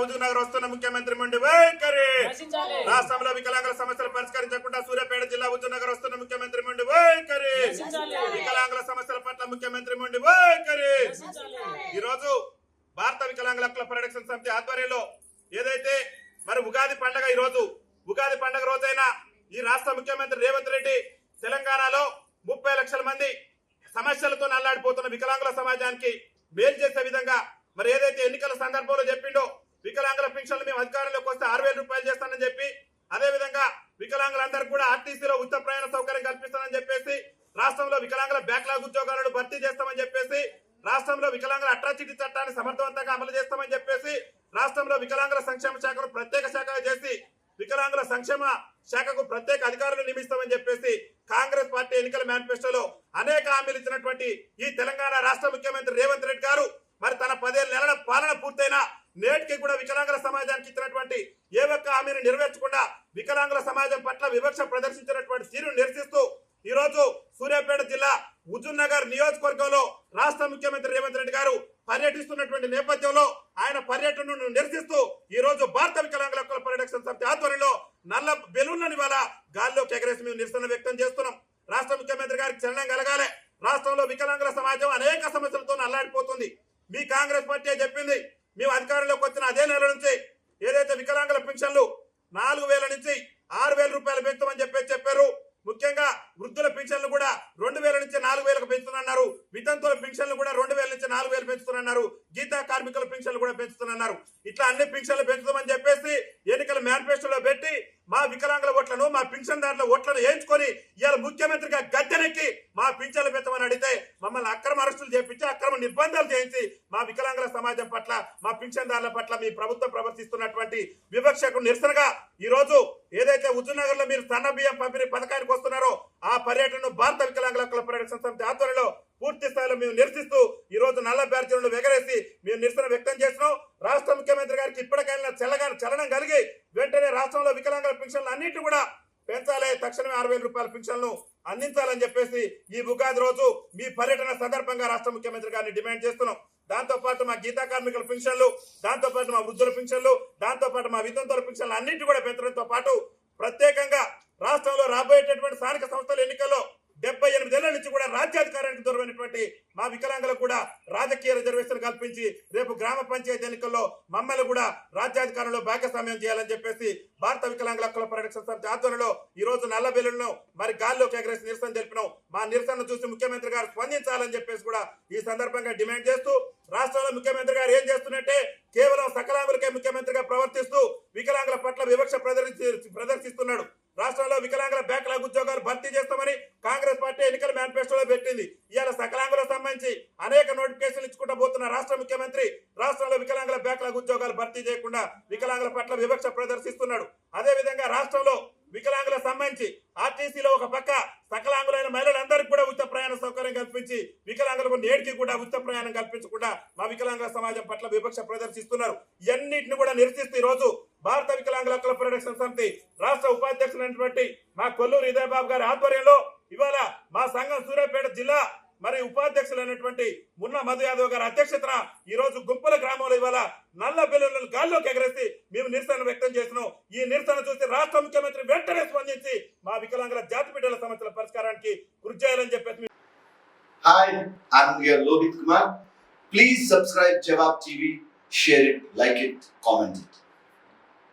హుజూర్ నగర్ వస్తున్న ముఖ్యమంత్రి మొండి వైఖరి. రాష్ట్రంలో వికలాంగుల సమస్యలు పరిష్కరించకుండా సూర్యాపేట జిల్లా హుజూర్ నగర్ వస్తున్న ముఖ్యమంత్రి మొండి వైఖరి. వికలాంగుల సమస్యల పట్ల ముఖ్యమంత్రి మొండి వైఖరి. నశించాలి. ఈ రోజు భారత వికలాంగుల హక్కుల పరిరక్షణ సమితి ఆధ్వర్యంలో ఏదైతే మరి ఉగాది పండగ ఈ రోజు ఉగాది పండగ రోజైన ఈ రాష్ట్ర ముఖ్యమంత్రి రేవంత్ రెడ్డి తెలంగాణలో ముప్పై లక్షల మంది సమస్యలతో నల్లాడిపోతున్న వికలాంగుల సమాజానికి మేలు చేసే విధంగా మరి ఏదైతే ఎన్నికల సందర్భంలో చెప్పిండో వికలాంగుల పెన్షన్లు మేము అధికారంలోకి వస్తే ఆరు వేల రూపాయలు చేస్తానని చెప్పి అదే విధంగా కూడా ఆర్టీసీలో ఉచిత ప్రయాణ సౌకర్యం కల్పిస్తానని చెప్పేసి రాష్ట్రంలో వికలాంగుల బ్యాక్లాగ్ ఉద్యోగాలను భర్తీ చేస్తామని చెప్పేసి రాష్ట్రంలో వికలాంగుల అట్రాచిటీ చట్టాన్ని సమర్థవంతంగా అమలు చేస్తామని చెప్పేసి రాష్ట్రంలో వికలాంగుల సంక్షేమ శాఖను ప్రత్యేక శాఖగా చేసి వికలాంగుల సంక్షేమ శాఖకు ప్రత్యేక అధికారులు నియమిస్తామని చెప్పేసి కాంగ్రెస్ పార్టీ ఎన్నికల మేనిఫెస్టోలో అనేక హామీలు ఇచ్చినటువంటి ఈ తెలంగాణ రాష్ట్ర ముఖ్యమంత్రి రేవంత్ రెడ్డి గారు మరి తన పదేళ్ళ నెలల పాలన పూర్తయిన నేటికి కూడా వికలాంగుల సమాజానికి ఇచ్చినటువంటి ఏ ఒక్క హామీని నెరవేర్చకుండా వికలాంగుల సమాజం పట్ల వివక్ష ప్రదర్శించినటువంటి తీరును నిరసిస్తూ ఈ రోజు సూర్యాపేట జిల్లా హుజూర్ నగర్ నియోజకవర్గంలో రాష్ట్ర ముఖ్యమంత్రి రేవంత్ రెడ్డి గారు పర్యటిస్తున్నటువంటి నేపథ్యంలో ఆయన పర్యటనను నిరసిస్తూ ఈ రోజు భారత వికలాంగుల హక్కుల పరిరక్షణ సమితి ఆధ్వర్యంలో నల్ల బెలూన్లని వాళ్ళ గాల్లోకి ఎగరేసి మేము నిరసన వ్యక్తం చేస్తున్నాం. రాష్ట్ర ముఖ్యమంత్రి గారికి చలనం కలగాలి. రాష్ట్రంలో వికలాంగుల సమాజం అనేక సమస్యలతో అల్లాడిపోతుంది మీ కాంగ్రెస్ పార్టీ చెప్పింది మేము అధికారంలోకి వచ్చిన అదే నెల నుంచి ఏదైతే వికలాంగుల పెన్షన్లు నాలుగు వేల నుంచి ఆరు వేల రూపాయలు పెంచమని చెప్పి చెప్పారు. ముఖ్యంగా వృద్ధుల పెన్షన్లు కూడా రెండు వేల నుంచి నాలుగు వేలకు పెంచుతున్నారు వితంతుల పెన్షన్లు కూడా రెండు వేల నుంచి నాలుగు వేలు పెంచుతున్నారు గీతా కార్మికుల పెన్షన్లు కూడా పెంచుతున్నారు ఇట్లా అన్ని పెన్షన్లు పెంచుతామని చెప్పి మా వికలాంగుల ఓట్లను మా పింఛన్దారుల ఓట్లను వేయించుకొని ఇవాళ ముఖ్యమంత్రిగా గద్దెనెక్కి మా పింఛన్లు పెంచమని అడిగితే మమ్మల్ని అక్రమ అరెస్టులు చేపించి అక్రమ నిర్బంధాలు చేయించి మా వికలాంగుల సమాజం పట్ల మా పింఛన్దారుల పట్ల మీ ప్రభుత్వం ప్రవర్తిస్తున్నటువంటి వివక్షకు నిరసనగా ఈ రోజు ఏదైతే హుజూర్నగర్లో మీరు సన్న బియ్యం పంపిణీ పథకానికి వస్తున్నారో ఆ పర్యటనను భారత వికలాంగుల హక్కుల సంస్థ సమితి ఆధ్వర్యంలో పూర్తి స్థాయిలో మేము నిరసిస్తూ ఈ రోజు నల్ల బ్యార్జీలను ఎగరేసి మేము నిరసన వ్యక్తం చేసినాం రాష్ట్ర ముఖ్యమంత్రి గారికి ఇప్పటికైనా చల్లగా చలనం కలిగి వెంటనే రాష్ట్రంలో వికలాంగుల పెన్షన్లు అన్నింటి కూడా పెంచాలి. తక్షణమే ఆరు వేల రూపాయల పెన్షన్లు అందించాలని చెప్పేసి ఈ ఉగాది రోజు మీ పర్యటన సందర్భంగా రాష్ట్ర ముఖ్యమంత్రి గారిని డిమాండ్ చేస్తున్నాం. దాంతోపాటు మా గీతా కార్మికుల పెన్షన్లు దాంతోపాటు మా వృద్ధుల పెన్షన్లు దాంతోపాటు మా వితంతుల పెన్షన్లు అన్నింటి కూడా పెంచడంతో పాటు ప్రత్యేకంగా రాష్ట్రంలో రాబోయేటటువంటి స్థానిక సంస్థల ఎన్నికల్లో డెబ్బై ఎనిమిదేళ్ళ నుంచి కూడా రాజ్యాధికారానికి దూరమైనటువంటి మా వికలాంగులకు కూడా రాజకీయ రిజర్వేషన్ కల్పించి రేపు గ్రామ పంచాయతీ ఎన్నికల్లో మమ్మల్ని కూడా రాజ్యాధికారంలో భాగస్వామ్యం చేయాలని చెప్పేసి భారత వికలాంగుల హక్కుల పరిరక్షణ సమితి ఆధ్వర్యంలో ఈ రోజు నల్ల బిల్లులను మరి గాల్లోకి ఎగరేసి నిరసన తెలిపినాం. మా నిరసన చూసి ముఖ్యమంత్రి గారు స్పందించాలని చెప్పేసి కూడా ఈ సందర్భంగా డిమాండ్ చేస్తూ రాష్ట్రంలో ముఖ్యమంత్రి గారు ఏం చేస్తున్నట్టే కేవలం సకలాంగులకే ముఖ్యమంత్రిగా ప్రవర్తిస్తూ వికలాంగుల పట్ల వివక్ష ప్రదర్శి ప్రదర్శిస్తున్నాడు. రాష్ట్రంలో వికలాంగుల బ్యాక్లాగ్ ఉద్యోగాలు భర్తీ చేస్తామని కాంగ్రెస్ పార్టీ ఎన్నికల మేనిఫెస్టోలో పెట్టింది. ఇవాళ సకలాంగులకు సంబంధించి అనేక నోటిఫికేషన్లు ఇచ్చుకుంటూ పోతున్న రాష్ట్ర ముఖ్యమంత్రి రాష్ట్రంలో వికలాంగుల బ్యాక్లాగ్ ఉద్యోగాలు భర్తీ చేయకుండా వికలాంగుల పట్ల వివక్ష ప్రదర్శిస్తున్నాడు. అదే విధంగా రాష్ట్రంలో వికలాంగులకు సంబంధించి ఆర్టీసీలో ఒక పక్క సకలాంగులైన మహిళలందరికీ కూడా ఉచిత ప్రయాణ సౌకర్యం కల్పించి వికలాంగులకు నేటికి కూడా ఉచిత ప్రయాణం కల్పించకుండా మా వికలాంగుల సమాజం పట్ల వివక్ష ప్రదర్శిస్తున్నారు. ఇవన్నిటిని కూడా నిరసిస్తూ ఈరోజు రోజు భారత వికలాంగుల హక్కుల పరిరక్షణ సమితి రాష్ట్ర ఉపాధ్యక్షులైనటువంటి మా కొల్లూరు ఇదయబాబు గారి ఆధ్వర్యంలో ఇవాళ మా సంఘం సూర్యాపేట జిల్లా మరి ఉపాధ్యక్షులైనటువంటి మున్న మధు యాదవ్ గారి అధ్యక్షతన ఈ రోజు గుంపుల గ్రామంలో ఇవాళ నల్ల బెలూన్లను గాల్లోకి ఎగరేసి మేము నిరసన వ్యక్తం చేస్తున్నాం ఈ నిరసన చూసి రాష్ట్ర ముఖ్యమంత్రి వెంటనే స్పందించి మా వికలాంగుల జాతి బిడ్డల సమస్యల పరిష్కారానికి కృషి చేయాలని చెప్పేసి hi I'm here Lohit Kumar. Please subscribe Jawab TV, share it, like it.